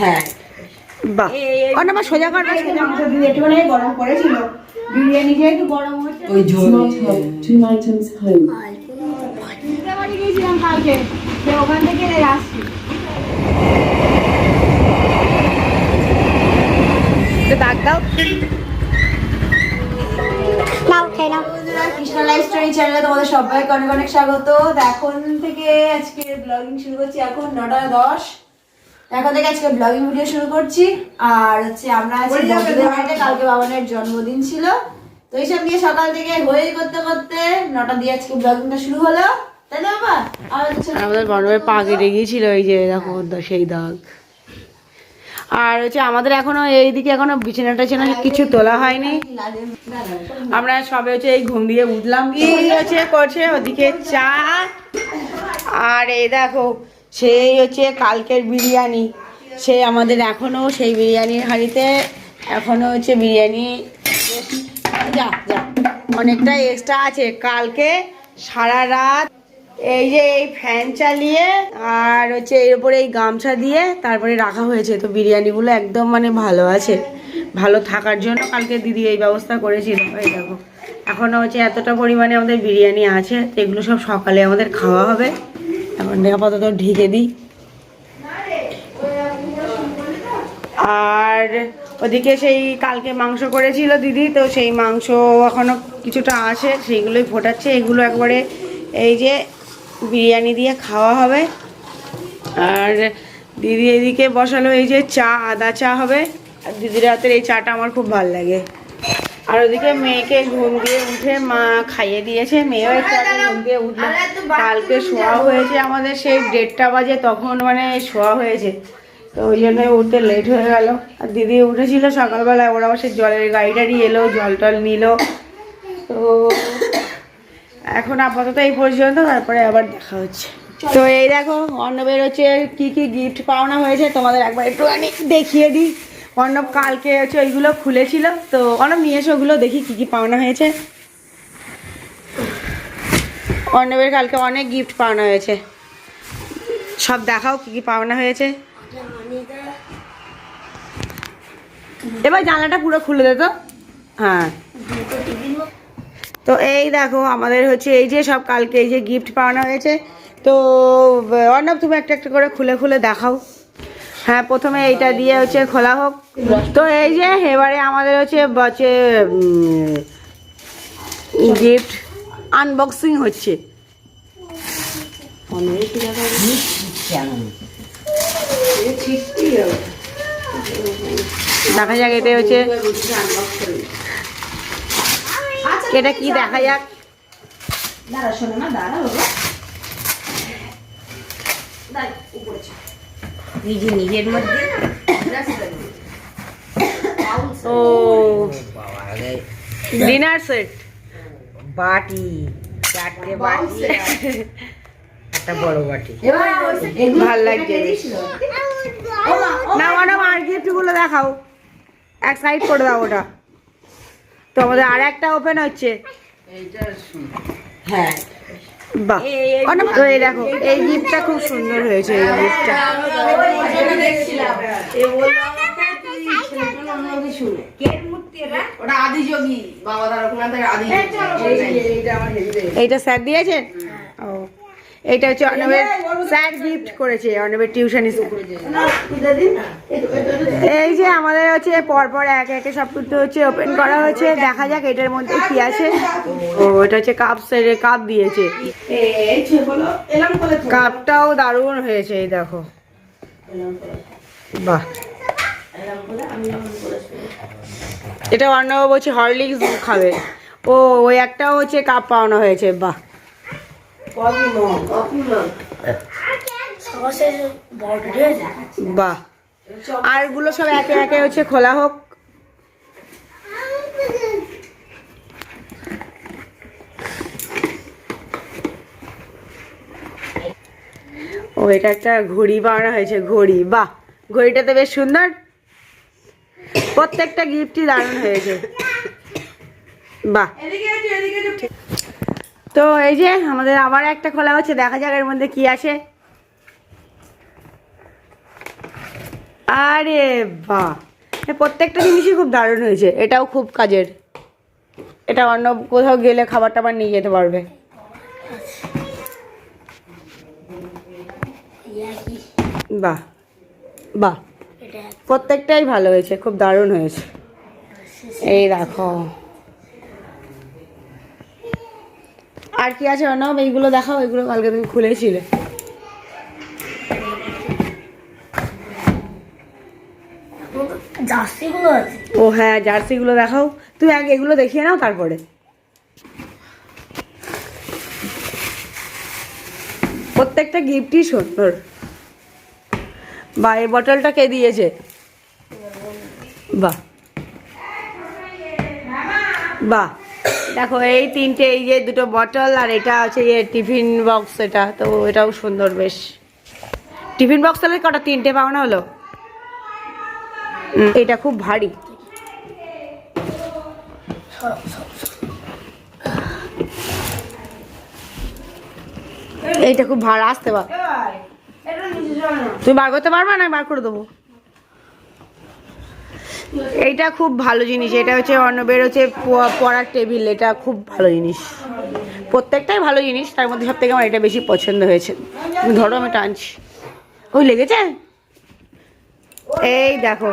হ্যাঁ। বাহ। অন্য সোজা একটুখানি গরম করেছিল। বিরিয়ানি যে একটু গরম হচ্ছে ওই ঝোল Two items বাড়ি গিয়েছিলাম কালকে। ওখান থেকে আসছি দাগ দাও। নাও কৃষ্ণা লাইফ স্টোরি চ্যানেলে তোমাদের সবাইকে অনেক অনেক স্বাগত। তো এখন থেকে আজকে ব্লগিং শুরু করছি এখন নটা দশ। এখন থেকে আজকে ব্লগিং ভিডিও শুরু করছি। আর হচ্ছে আমরা আজকে বাড়িতে কালকে বাবানের জন্মদিন ছিল। তো এইসব নিয়ে সকাল থেকে হয়ে করতে করতে নটা দিয়ে আজকে ব্লগিংটা শুরু হলো। তাই না বাবা? আমাদের বড়মের পা কেটে গিয়েছিল এই যে দেখো সেই দাগ। আর হচ্ছে আমাদের এখনও এইদিকে এখনও বিছানা টিছানা কিছু তোলা হয়নি। আমরা সবে হচ্ছে এই ঘুম দিয়ে উঠলাম হচ্ছে করছে ওদিকে চা। আর এই দেখো সেই হচ্ছে কালকের বিরিয়ানি। সেই আমাদের এখনও সেই বিরিয়ানির হাঁড়িতে এখনও হচ্ছে বিরিয়ানি যা যা। অনেকটা এক্সট্রা আছে। কালকে সারা রাত এই যে এই ফ্যান চালিয়ে আর হচ্ছে এর উপরে এই গামছা দিয়ে তারপরে রাখা হয়েছে। তো বিরিয়ানিগুলো একদম মানে ভালো আছে। ভালো থাকার জন্য কালকে দিদি এই ব্যবস্থা করেছিল। এই দেখো। এখনও হচ্ছে এতটা পরিমাণে আমাদের বিরিয়ানি আছে এগুলো সব সকালে আমাদের খাওয়া হবে। এখন আপাতত ঢেকে দিই। আর ওদিকে সেই কালকে মাংস করেছিল দিদি, তো সেই মাংস এখনও কিছুটা আছে, সেইগুলোই ফোটাচ্ছে। এগুলো একবারে এই যে বিরিয়ানি দিয়ে খাওয়া হবে। আর দিদি এদিকে বসালো এই যে চা, আদা চা হবে। আর দিদির হাতের এই চাটা আমার খুব ভালো লাগে। আর ওদিকে মেয়েকে ঘুম দিয়ে উঠে মা খাইয়ে দিয়েছে। মেয়েও একটু আগে ঘুম দিয়ে উঠল। কালকে শোয়া হয়েছে আমাদের সেই দেড়টা বাজে তখন মানে শোয়া হয়েছে। তো ওই জন্য উঠতে লেট হয়ে গেল। আর দিদি উঠেছিল সকালবেলায় ওরা আবার সেই জলের গাড়ি টাড়ি এলো জল টল নিল। তো এখন আপাতত এই পর্যন্ত তারপরে আবার দেখা হচ্ছে। তো এই দেখো অর্ণবের হচ্ছে কি কি গিফট পাওনা হয়েছে তোমাদের একবার একটুখানি দেখিয়ে দিই। অর্ণব কালকে হচ্ছে ওইগুলো খুলেছিল। তো অর্ণব নিয়ে এসে, ওগুলো দেখি কি কি পাওনা হয়েছে। অর্ণবের কালকে অনেক গিফট পাওনা হয়েছে। সব দেখাও কি কি পাওনা হয়েছে। এবার জানলাটা পুরো খুলে দে তো। হ্যাঁ। তো এই দেখো, আমাদের হচ্ছে এই যে সব কালকে এই যে গিফট পাওয়ানো হয়েছে। তো, অর্ণব তুমি একটা একটা করে খুলে খুলে দেখাও। হ্যাঁ প্রথমে এইটা দিয়ে হচ্ছে খোলা হোক। তো এই যে এবারে আমাদের হচ্ছে হচ্ছে গিফট আনবক্সিং হচ্ছে। দেখা যাক এটা হচ্ছে এটা কি দেখা যাক। দাঁড়া, শোনো না, দাঁড়া উপরে। নিজে নিজের মধ্যে। ও ডিনার সেট বাটি চারটে বাটি। একটা বড় বাটি। ভালো লাগছে না ম্যাডাম আর গিফটগুলো দেখাও। এক সাইড করে দাও ওটা। তো আমাদের আর একটা ওপেন হচ্ছে। হ্যাঁ। বাহ। তো এই দেখো এই গিফটটা খুব সুন্দর হয়েছে এই গিফটটা এইটা স্যার দিয়েছেন ও। এইটা হচ্ছে অর্ণবের স্যার গিফট করেছে অর্ণবের টিউশন স্কুল এই যে আমাদের হচ্ছে পরপর এক একে সব কিছু হচ্ছে ওপেন করা হয়েছে দেখা যাক এটার মধ্যে কি আছে ও এটা হচ্ছে কাপ সেট কাপ দিয়েছে কাপটাও দারুণ হয়েছে এই দেখো বাহ এটা অর্ণব বলছে হরলিক্স খাবে ও ওই একটাও হচ্ছে কাপ পাওয়ানো হয়েছে বাহ বাহ। আরগুলো সব একে একে হচ্ছে খোলা হোক। ও এটা একটা ঘড়ি বানানো হয়েছে ঘড়ি। বাহ ঘড়িটা তো বেশ সুন্দর। প্রত্যেকটা গিফটই দারুণ হয়েছে। বাহ। তো এই যে আমাদের আবার একটা খোলা হচ্ছে দেখা যাক এর মধ্যে কি আসে। আরে বাহ এ প্রত্যেকটা জিনিসই খুব দারুণ হয়েছে এটাও খুব কাজের। এটা অন্য কোথাও গেলে খাবার টাবার নিয়ে যেতে পারবে। বাহ বাহ প্রত্যেকটাই ভালো হয়েছে খুব দারুণ হয়েছে। এই দেখো। আর কি আছে? অর্ণব এইগুলো দেখাও এগুলো কালকে তুমি খুলেছিলে জার্সিগুলো আছে? ও হ্যাঁ জার্সিগুলো দেখাও। তুমি আগে এগুলো দেখিয়ে নাও তারপরে। প্রত্যেকটা গিফটই সুন্দর। বা এই বটলটা কে দিয়েছে? বাহ। বাহ। দেখো এই তিনটে এই যে দুটো বটল আর এটা আছে ইয়ে টিফিন বক্স এটা তো এটাও সুন্দর বেশ। টিফিন বক্স তাহলে কটা তিনটে পাওনা হলো? এটা খুব ভারী। এইটা খুব ভাড়া আসতে পার। তুমি বার করতে পারবে না? বার করে দেবো। এইটা খুব ভালো জিনিস। এটা হচ্ছে অর্ণবের হচ্ছে পড়ার টেবিল। এটা খুব ভালো জিনিস। প্রত্যেকটাই ভালো জিনিস, তার মধ্যে সব থেকে আমার এটা বেশি পছন্দ হয়েছে। ধরো আমি টানছি। ওই লেগেছে? এই দেখো।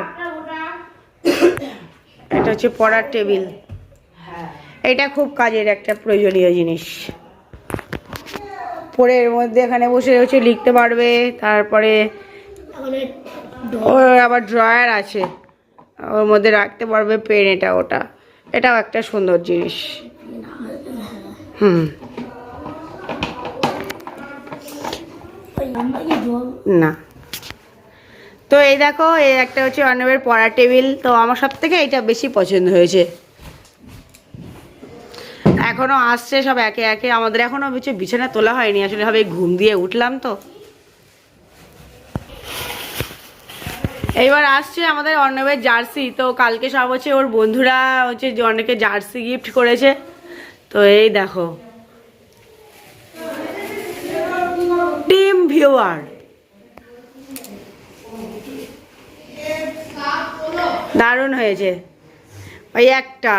এটা হচ্ছে পড়ার টেবিল। এটা খুব কাজের একটা প্রয়োজনীয় জিনিস। পরে এর মধ্যে এখানে বসে হচ্ছে লিখতে পারবে, তারপরে আবার ড্রয়ার আছে। ওর মধ্যে রাখতে পারবে পেন এটা ওটা। এটাও একটা সুন্দর জিনিস। হুম। না। তো এই দেখো এই একটা হচ্ছে অর্ণবের পড়ার টেবিল। তো আমার সব থেকে এটা বেশি পছন্দ হয়েছে। এখনও আসছে সব একে একে। আমাদের এখনও হচ্ছে বিছানা তোলা হয়নি। আসলে হবে ঘুম দিয়ে উঠলাম তো। এইবার আসছে আমাদের অর্ণবের জার্সি। তো কালকে সব হচ্ছে ওর বন্ধুরা হচ্ছে অনেকে জার্সি গিফট করেছে। তো এই দেখো। টিম ভিউয়ার দারুণ হয়েছে। ওই একটা।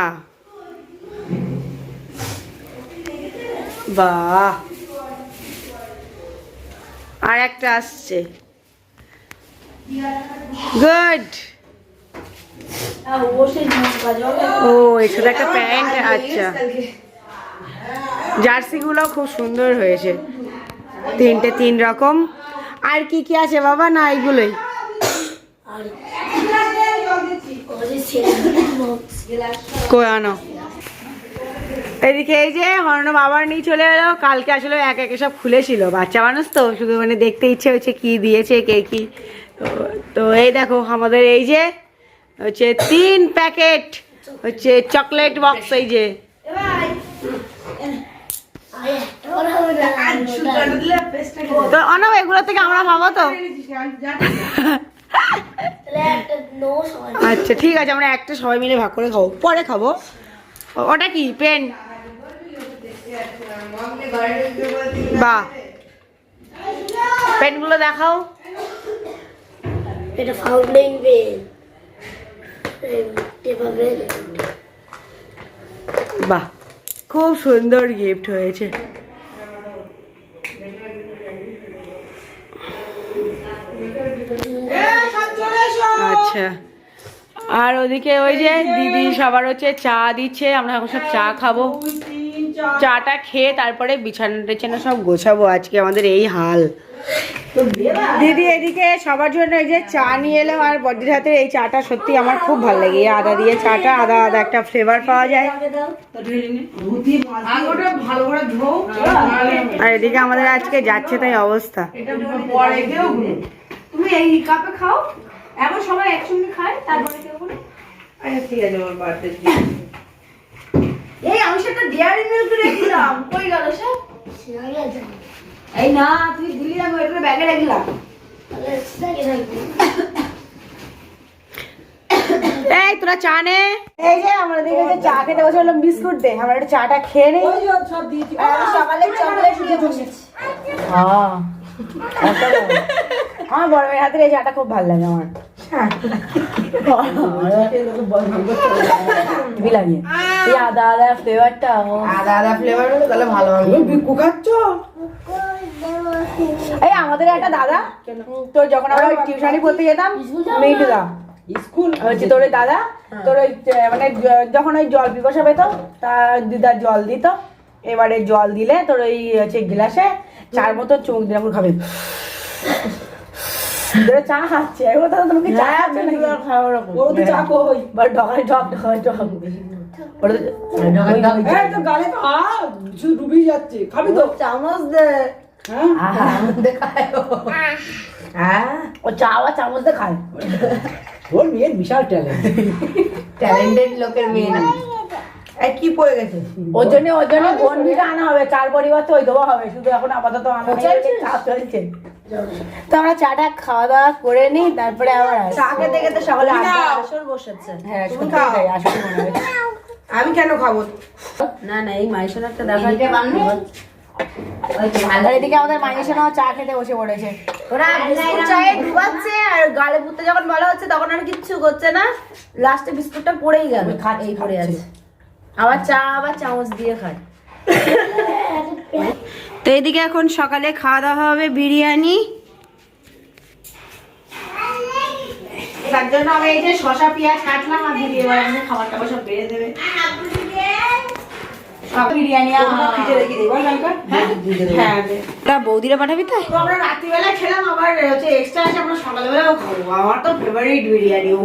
বাহ। আর একটা আসছে। গুড ও সাথে একটা প্যান্ট আচ্ছা। জার্সিগুলো খুব সুন্দর হয়েছে। তিনটে তিন রকম। আর কি কি আছে বাবা না এইগুলোই? কই আনো? এদিকে এই যে হর্ণব আবার নিয়ে চলে এলো। কালকে আসলে এক একে সব খুলেছিল। বাচ্চা মানুষ তো, শুধু মানে দেখতে ইচ্ছে হচ্ছে কি দিয়েছে, কে কি। তো- এই দেখো আমাদের এই যে হচ্ছে তিন প্যাকেট হচ্ছে চকলেট বক্স এই যে। তো অনব, এগুলো থেকে আমরা তো। আচ্ছা ঠিক আছে, আমরা একটা সবাই মিলে ভাগ করে খাব। পরে খাব। ওটা কি? পেন? বাহ পেনগুলো দেখাও। এটা ফাউন্ডিং পেন পেন বাহ খুব সুন্দর গিফট হয়েছে। আচ্ছা আর ওদিকে ওই যে দিদি সবার হচ্ছে চা দিচ্ছে আমরা এখন সব চা খাব। চাটা খেয়ে তারপরে বিছানা টিছানা সব গোছাবো আজকে আমাদের এই হাল। দিদি এদিকে সবার জন্য এই যে চা নিয়ে এলাম আর বডির হাতে এই চাটা সত্যি আমার খুব ভালো লাগে। এই আদা দিয়ে চাটা আদা আদা একটা ফ্লেভার পাওয়া যায়। আর এদিকে আমাদের আজকে যাচ্ছে তাই অবস্থা। তুমি এই কাপে খাও। সবাই একসঙ্গে খায় তারপরে কেউ বলে, এই আমি সেটা ডেয়ারি মিল্ক রেখেছিলাম কই গেল সে? এই না তুই দিলি আমি ওইটা ব্যাগে রাখলাম। এই তোরা চা নে। এই যে আমরা দিকে যে চা খেতে বসে বললাম বিস্কুট দে। আমরা একটু চাটা খেয়ে নেই। সকালে চকলেট দিয়ে বসেছি আমার বড় মেয়ের হাতের এই চাটা খুব ভালো লাগে আমার। বিলাগে এই আদা আদা ফ্লেভারটা আদা আদা ফ্লেভার হলে তাহলে ভালো হবে। বিকু খাচ্ছ? এই আমাদের একটা দাদা তো যখন আমরা টিউশনি পড়তে যেতাম মিন্টু দা। স্কুল হচ্ছে তোর দাদা তোর ওই মানে যখন ওই জল পিপাসা পেত তা দিদা জল দিত এবারে জল দিলে তোর ওই হচ্ছে গ্লাসে চার মতো চোখ দিলাম খাবে। চা খাচ্ছে। এবার তো তোমাকে চা খাচ্ছে নাকি? ও তো চা কই বা ঢকাই ঢক ঢকাই ঢক। ওটা তো ঢকাই ঢক এই তো গালে তো আ ডুবি যাচ্ছে। খাবি তো। চামচ দে। হ্যাঁ। দেখায় হ্যাঁ। ও চা আবার চামচ দিয়ে খায়। ওর মেয়ের বিশাল ট্যালেন্ট ট্যালেন্টেড লোকের মেয়ে কি পড়ে গেছে? ওর জন্য ওর জন্য বনভিটা আনা হবে চার পরিবার তো ওই দেওয়া হবে শুধু এখন আপাতত আনা চলছে। চা তো আমরা চাটা খাওয়া দাওয়া করে নিই তারপরে আবার চা খেতে খেতে সকালে তুমি আড্ডা খাও। আসর বসেছে। হ্যাঁ তুমি খাও। তাই, মনে আমি কেন খাব? না না এই মাইশোনারটা দেখাতে আর এদিকে আমাদের মাইশোনাও চা খেতে বসে পড়েছে। ওরা বিস্কুট চায়ে ডুবাচ্ছে আর গালে পুঁতে যখন বলা হচ্ছে তখন আর কিচ্ছু করছে না। লাস্টে বিস্কুটটা পড়েই গেল। এই পড়ে আছে। আবার চা আবার চামচ দিয়ে খায় তো এদিকে এখন সকালে খাওয়া দাওয়া হবে বিরিয়ানি। তার জন্য আমি এই যে শশা পেঁয়াজ কাটলাম আর দিদি এবার আমি খাবার টাবার সব বেড়ে দেবে। সব বিরিয়ানি আর ফ্রিজে রেখে দিই বল লঙ্কা হ্যাঁ? হ্যাঁ বৌদিরা পাঠাবি তো আমরা রাত্রিবেলা খেলাম আবার হচ্ছে এক্সট্রা আছে আমরা সকালবেলাও খাব। আমার তো ফেভারিট বিরিয়ানি ও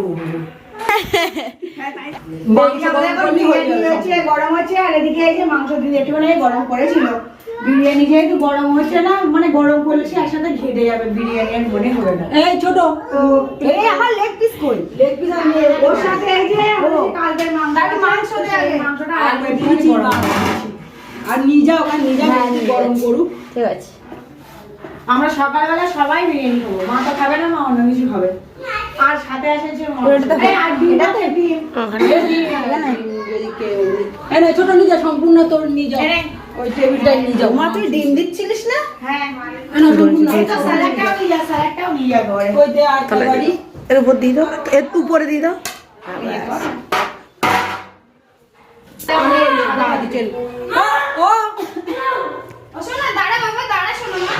বিরিয়ানি গরম হচ্ছে আর এদিকে এই যে মাংস দিয়ে একটুখানি গরম করেছিল। বিরিয়ানি যেহেতু গরম হচ্ছে না মানে গরম করলে সে একসাথে ঘেটে যাবে বিরিয়ানি আর মনে হবে না। এই ছোট। তো এই আমার লেগ পিস কই? লেগ পিস আমি ওর সাথে এই যে কালকের মাংস মাংস দে আগে। মাংসটা আর। আর নিয়ে যাও ওখানে নিয়ে যাও গরম করুক। ঠিক আছে। আমরা সকালবেলা সবাই বিরিয়ানি খাব। মা তো খাবে না মা অন্য কিছু খাবে। আর সাথে যে ছোট সম্পূর্ণ তোর ওই টেবিলটাই নিয়ে যাও মা তুই ডিম দিচ্ছিলিস না হ্যাঁ। এর উপর দিয়ে দাও এর উপরে দিয়ে দাও ও,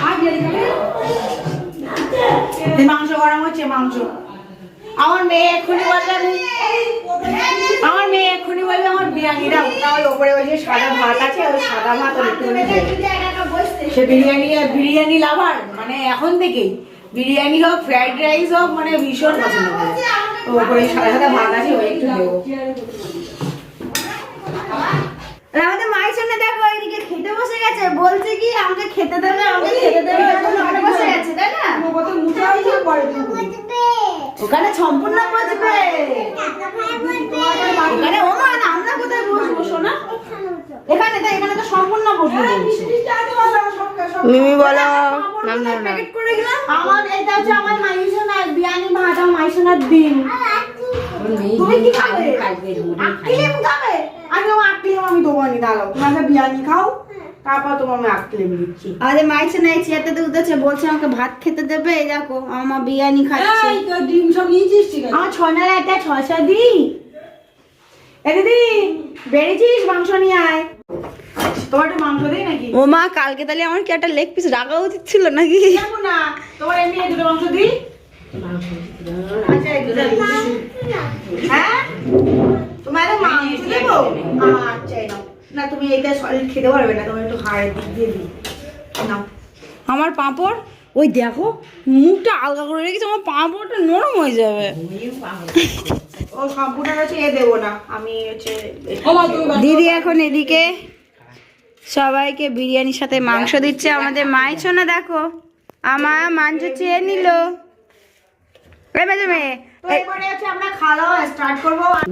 আর দেরি করে। এই মাংস গরম হচ্ছে মাংস আমার আমার মেয়ে এক্ষুনি বলবে আমার বিরিয়ানি দাও তাহলে ওপরে যে সাদা ভাত আছে ওই সাদা ভাত সে বিরিয়ানি বিরিয়ানি লাভার মানে এখন থেকেই। বিরিয়ানি হোক, ফ্রাইড রাইস হোক মানে ভীষণ পছন্দ করে। ওপরে সাদা সাদা ভাত আছে আমাদের মায়ের সামনে দেখো, এদিকে খেতে বসে গেছে। বলছে কি, আমাকে খেতে দেবে, আমাকে খেতে দেবে বসে গেছে, তাই না? ওখানে সম্পূর্ণ বসবে ওখানে ও মা না আমরা কোথায় বসবো শোনা। এখানে তাই এখানে তো সম্পূর্ণ বসবো বলছে। মিমি বলো প্যাকেট করে গেলাম আমার এটা হচ্ছে আমার মাইসোনার বিরিয়ানি ভাত আর মাইসোনার ডিম। তুমি কি খাবে? আটকিলেম খাবে আগে আমার আটকিলেম আমি দেবো নি দাঁড়াও। তুমি আগে বিরিয়ানি খাও। তারপর তোমার আমি দিচ্ছি। এই চেয়ারটাতে উঠেছে বলছে আমাকে ভাত খেতে দেবে এই দেখো আমার বিরিয়ানি খাচ্ছে। এই তো ডিম সব নিয়েছিস ঠিক আছে। আমার ছয় নালা একটা ছয় ছয় দি এ দিদি বেরিয়েছিস মাংস নিয়ে আয়। তোমার একটু মাংস দিই নাকি? ও মা কালকে তাহলে আমার কি একটা লেগ পিস রাখা উচিত ছিল নাকি? যাব না তোমার এমনি দুটো মাংস দিই। আচ্ছা। হ্যাঁ? তোমার মাংস দেবো? আচ্ছা। না তুমি এইটা সলিড খেতে পারবে না তোমার একটু হাড়ের দিক দিয়ে দিই। নাও। আমার পাঁপড়? ওই দেখো মুখটা আলগা করে রেখেছে আমার পাঁপড়টা নরম হয়ে যাবে। ও সম্পূর্ণ হচ্ছে এ দেবো না। আমি হচ্ছে দিদি এখন এদিকে সবাইকে বিরিয়ানির সাথে মাংস দিচ্ছে আমাদের মায়ের না দেখো। আমার মাংস চেয়ে নিল। মেয়ে।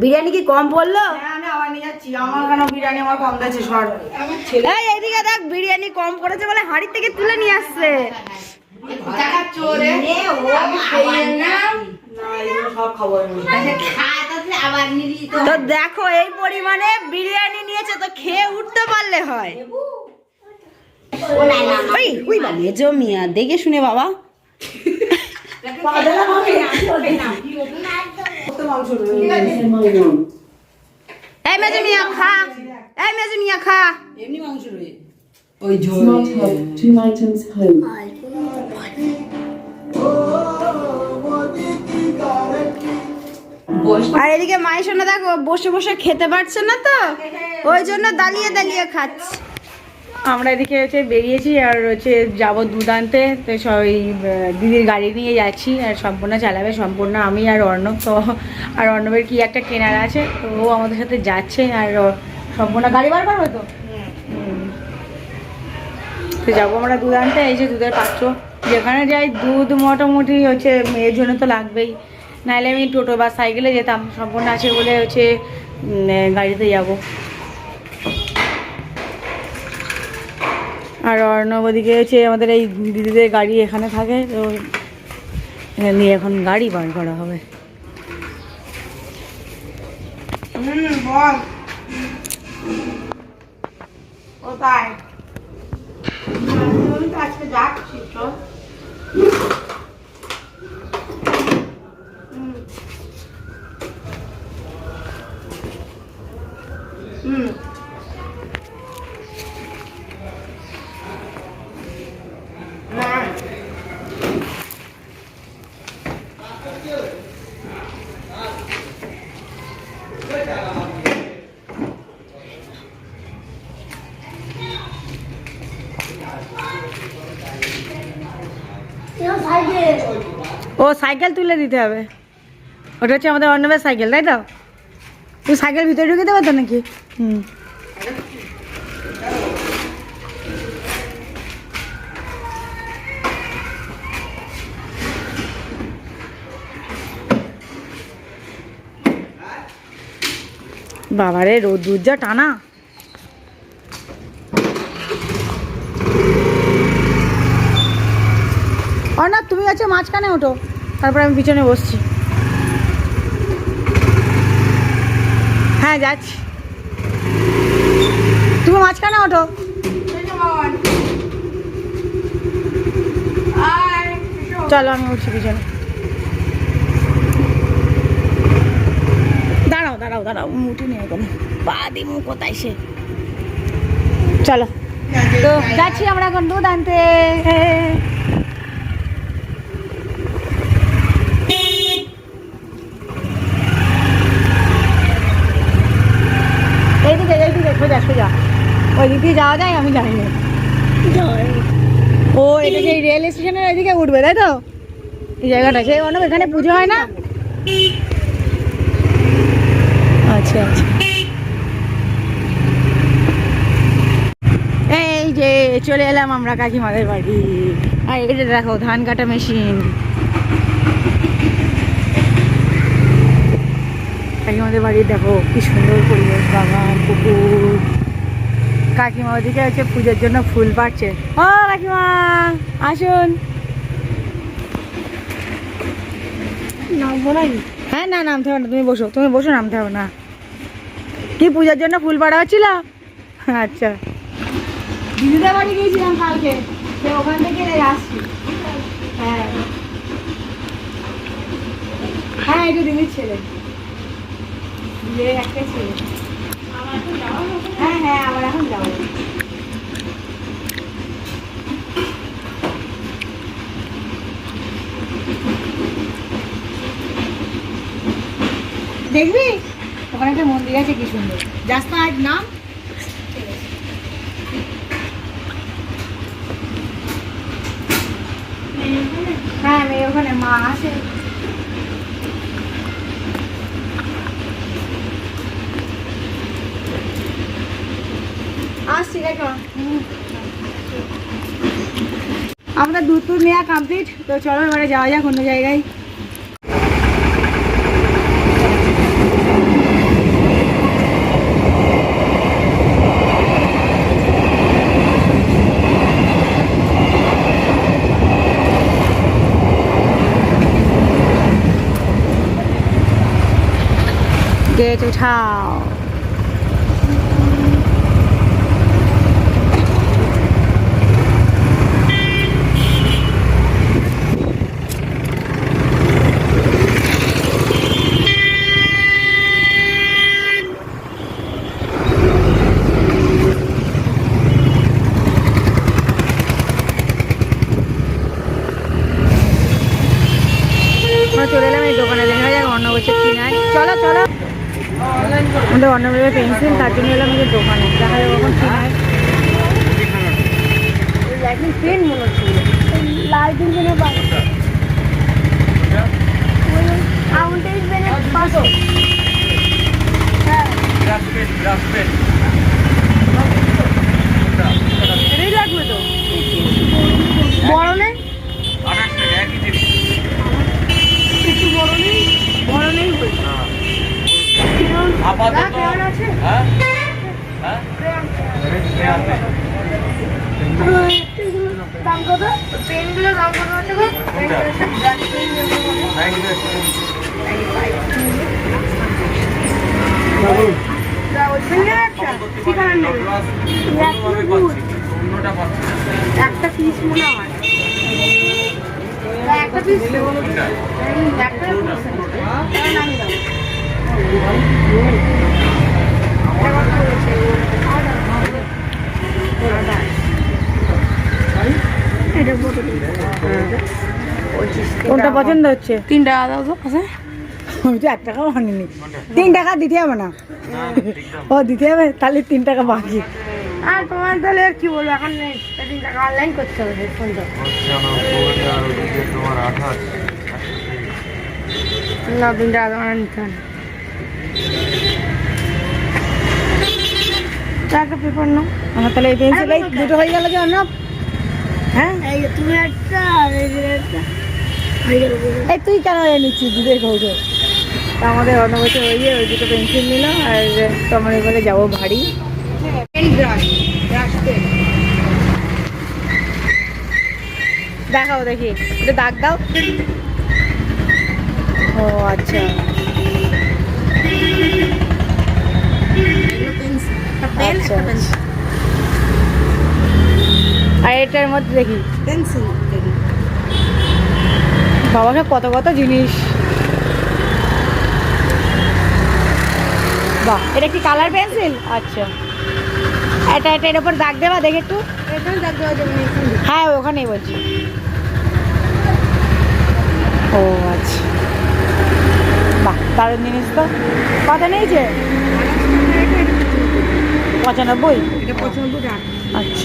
বিরিয়ানি কি কম পড়ল? হ্যাঁ আমি আবার নিয়ে যাচ্ছি। আমার কেন বিরিয়ানি আমার কম গেছে সর। ছেলে এই এদিকে দেখ বিরিয়ানি কম করেছে বলে হাড়ি থেকে তুলে নিয়ে আসছে। চোরে আমি খাই না না এগুলো সব খাব আমি তো দেখো এই পরিমাণে বিরিয়ানি নিয়েছে তো খেয়ে উঠতে পারলে হয়। ওই ওই মেজো মিয়া দেখে শুনে বাবা. এই মেজে মিয়া খা। এই মেজে মিয়া খা। এমনি মাংস রয়ে। ওই ঝোল। Smart Hub, two আর এদিকে মায়ের সঙ্গে দেখো বসে বসে খেতে পারছে না তো। ওই জন্য দালিয়ে দালিয়ে খাচ্ছে। আমরা এদিকে হচ্ছে বেরিয়েছি আর হচ্ছে যাব দুদান্তে। তো সবাই দিদির গাড়ি নিয়ে যাচ্ছি আর সম্পূর্ণ চালাবে সম্পূর্ণ আমি আর অর্ণব। তো আর অর্ণবের কি একটা কেনার আছে তো ও আমাদের সাথে যাচ্ছে আর সম্পূর্ণ গাড়ি বার করবে তো? তো যাব আমরা দুদান্তে এই যে দুধের পাত্র। যেখানে যাই দুধ মোটামুটি হচ্ছে মেয়ের জন্য তো লাগবেই। নাহলে আমি টোটো বা সাইকেলে যেতাম সম্পূর্ণ আছে বলে হচ্ছে গাড়িতে যাব। আর অর্ণব ওদিকে হচ্ছে আমাদের এই দিদিদের গাড়ি এখানে থাকে, তো এখানে নিয়ে এখন গাড়ি বার করা হবে। হুম না ও, সাইকেল তুলে দিতে হবে। ওটা হচ্ছে আমাদের অর্ণবের সাইকেল, তাই তো? তুই সাইকেল ভিতরে ঢুকে দেবো তো নাকি? হুম। বাবারে, রোদ্দুর যা টানা। অর্ণব, তুমি হচ্ছে মাঝখানে ওঠো। তারপর আমি পিছনে বসছি। হ্যাঁ যাচ্ছি। তুমি মাঝখানে ওঠো। চলো, আমি উঠছি পিছনে। দাঁড়াও দাঁড়াও দাঁড়াও উঠে নিয়ে এখন। বা দিমু কোথায় সে? চলো। তো, যাচ্ছি আমরা এখন দুধ আনতে এইদিকে এইদিকে সোজা সোজা ওই দিক দিয়ে যাওয়া যায়, আমি জানি না ও, এটা যে রেল স্টেশনের ওইদিকে উঠবে, তাই তো? এই জায়গাটা, সেই অনেক এখানে পুজো হয় না? আচ্ছা আচ্ছা। এই যে, চলে এলাম আমরা কাকিমাদের বাড়ি। আর এটা দেখো, ধান কাটা মেশিন। কাকিমাদের বাড়ি দেখো কি সুন্দর পরিবেশ বাগান পুকুর। কাকিমা ওদিকে হচ্ছে পুজোর জন্য ফুল পাচ্ছে ও কাকিমা আসুন। নামবো নাকি? হ্যাঁ না নামতে হবে না তুমি বসো তুমি বসো নামতে হবে না। কি পূজার জন্য ফুল পাড়া হচ্ছিল? আচ্ছা। দিদিদের বাড়ি গিয়েছিলাম কালকে ওখান থেকে আসছি। হ্যাঁ। হ্যাঁ এটা দিদির ছেলে। হ্যাঁ হ্যাঁ এখন দেখবি? ওখানে একটা মন্দির আছে, কি সুন্দর। রাস্তা আজ নাম? হ্যাঁ মেয়ে ওখানে, মা আছে। আমরা দুধ টুধ নেওয়া কমপ্লিট তো চলো এবারে যাওয়া যাক অন্য জায়গায়। গেট উঠাও। আমরা চলে এলাম এই দোকানে দেখা যাক অন্য বছর কি নাই চলো চলো আমাদের অন্য পেন্সিল তার জন্য এলাম এই দোকানে। দেখা যাক কখন পেন মনে হচ্ছে। এটাই লাগবে তো বড় নেই একটু বড় নেই বড় নেই বলছি না, কেমন আছে। দাম কত পেনগুলো দাম কত হচ্ছে গো? যা বলছেন না একটা পিস মনে হয় একটা পিস একটা দাও। কোনটা পছন্দ হচ্ছে? তিন টাকা দাও তো আছে। আমি তো এক টাকাও আনিনি তিন টাকা দিতে হবে না। ও দিতে হবে তাহলে তিন টাকা বাকি। আর তোমার তাহলে আর কি বলব এখন তিন টাকা অনলাইন করতে হবে না তিন টাকা তোমার নিতে হবে চারটা পেপার নাও। আমার তাহলে এই পেন্সিল এই দুটো হয়ে গেল হ্যাঁ? এই তুমি একটা এই তুই কেন নিচ্ছিস দুধের কৌটো আমাদের ওই যে ওই দুটো পেন্সিল নিলাম আর তোমার বলে যাব বাড়ি। পেন ব্রাশ ব্রাশ পেন দেখাও দেখি। দাগ দাও। ও আচ্ছা। এটার মধ্যে দেখি। বাবাকে কত কত জিনিস। বাহ এটা কি কালার পেন্সিল আচ্ছা। এটা এটা এর উপর দাগ দেবা দেখে একটু। দেওয়া হ্যাঁ ওখানেই বলছি। ও আচ্ছা। বাহ দারুণ জিনিস তো। কত নিয়েছে? পঁচানব্বই? আচ্ছা।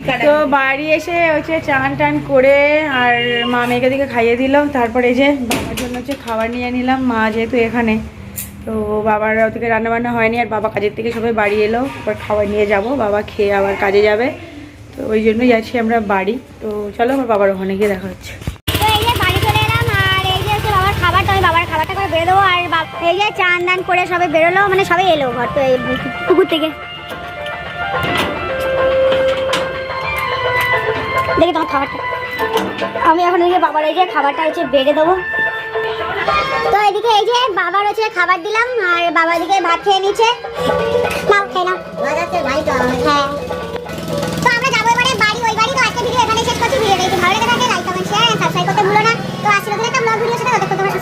তো বাড়ি এসে হচ্ছে চান টান করে আর মা মেয়েকে দিকে খাইয়ে দিলাম তারপরে এই যে বাবার জন্য হচ্ছে খাবার নিয়ে নিলাম মা যেহেতু এখানে তো বাবার থেকে রান্না বান্না হয়নি আর বাবা কাজের থেকে সবাই বাড়ি এলো এবার খাবার নিয়ে যাব বাবা খেয়ে আবার কাজে যাবে। তো ওই জন্যই যাচ্ছি আমরা বাড়ি। তো চলো আমার বাবার ওখানে গিয়ে দেখা হচ্ছে। তো বাড়ি চলে এলাম আর এই যে বাবার খাবারটা বাবার খাবারটা করে বেরো আর এই যে চান দান করে সবাই বেরোলো মানে সবাই এলো ঘর তো এই পুকুর থেকে দেখি তোমার খাবারটা। আমি এখন এদিকে বাবার এই যে খাবারটা হচ্ছে বেড়ে দেবো। তো এদিকে এই যে বাবার হচ্ছে খাবার দিলাম আর বাবা এদিকে ভাত খেয়ে নিচ্ছে। নাও খেয়ে নাও। হ্যাঁ। তো ওই তো ভিডিও এখানে ভালো লেগে থাকে লাইক কমেন্ট শেয়ার সাবস্ক্রাইব করতে ভুলো না। তো আজকে একটা ব্লগ ভিডিও সাথে তোমার